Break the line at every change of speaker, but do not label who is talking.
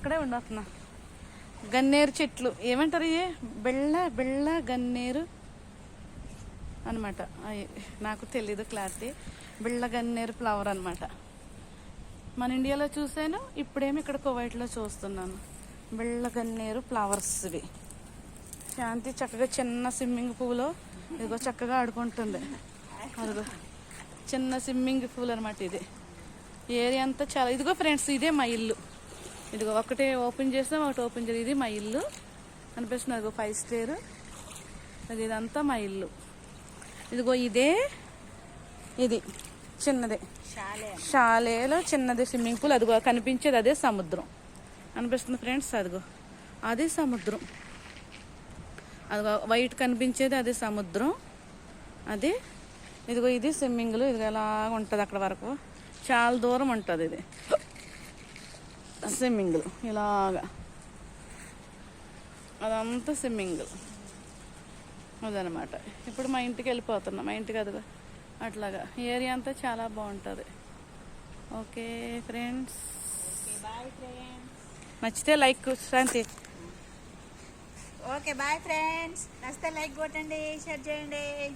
అక్కడే ఉండవుతున్నా గన్నేరు చెట్లు. ఏమంటారు ఇవి బెళ్ళ బెళ్ళ గన్నేరు అనమాట నాకు తెలీదు క్లారిటీ. బిళ్ళ గన్నేరు ఫ్లవర్ అనమాట మన ఇండియాలో చూసాను ఇప్పుడేమి ఇక్కడ కువైట్లో చూస్తున్నాను. బిళ్ళ గన్నేరు ఫ్లవర్స్ ఇవి. శాంతి చక్కగా చిన్న స్విమ్మింగ్ పూలో ఇదిగో చక్కగా ఆడుకుంటుంది. అదిగో చిన్న స్విమ్మింగ్ పూల్ అనమాట ఇది. ఏరియా అంతా చాలా ఇదిగో ఫ్రెండ్స్ ఇదే మా ఇల్లు. ఇదిగో ఒకటే ఓపెన్ చేస్తాం ఒకటి ఓపెన్ చేయాలి. ఇది మా ఇల్లు. అనిపిస్తుంది అదిగో ఫైవ్ స్టేర్. అది ఇదంతా మా ఇల్లు. ఇదిగో ఇదే. ఇది చిన్నదే. షాలేలో చిన్నది స్విమ్మింగ్ పూల్. అదిగో కనిపించేది అదే సముద్రం. అనిపిస్తుంది ఫ్రెండ్స్ అదిగో. అదే సముద్రం. అదిగో వైట్ కనిపించేది అదే సముద్రం. అది. ఇదిగో ఇది స్విమ్మింగ్లు. ఇదిగో ఎలా ఉంటుంది అక్కడ వరకు. చాలా దూరం ఉంటుంది ఇది. స్విమ్మింగ్లు ఇలాగా. అదంతా స్విమ్మింగ్. అదనమాట. ఇప్పుడు మా ఇంటికి వెళ్ళిపోతున్నాం. మా ఇంటికి అదిగో. అట్లాగా. ఏరియా అంతా చాలా బాగుంటుంది. Okay friends.
Bye friends.
నచ్చితే లైక్ శాంతి.
Okay bye friends. నచ్చితే లైక్ కొట్టండి షేర్ చేయండి.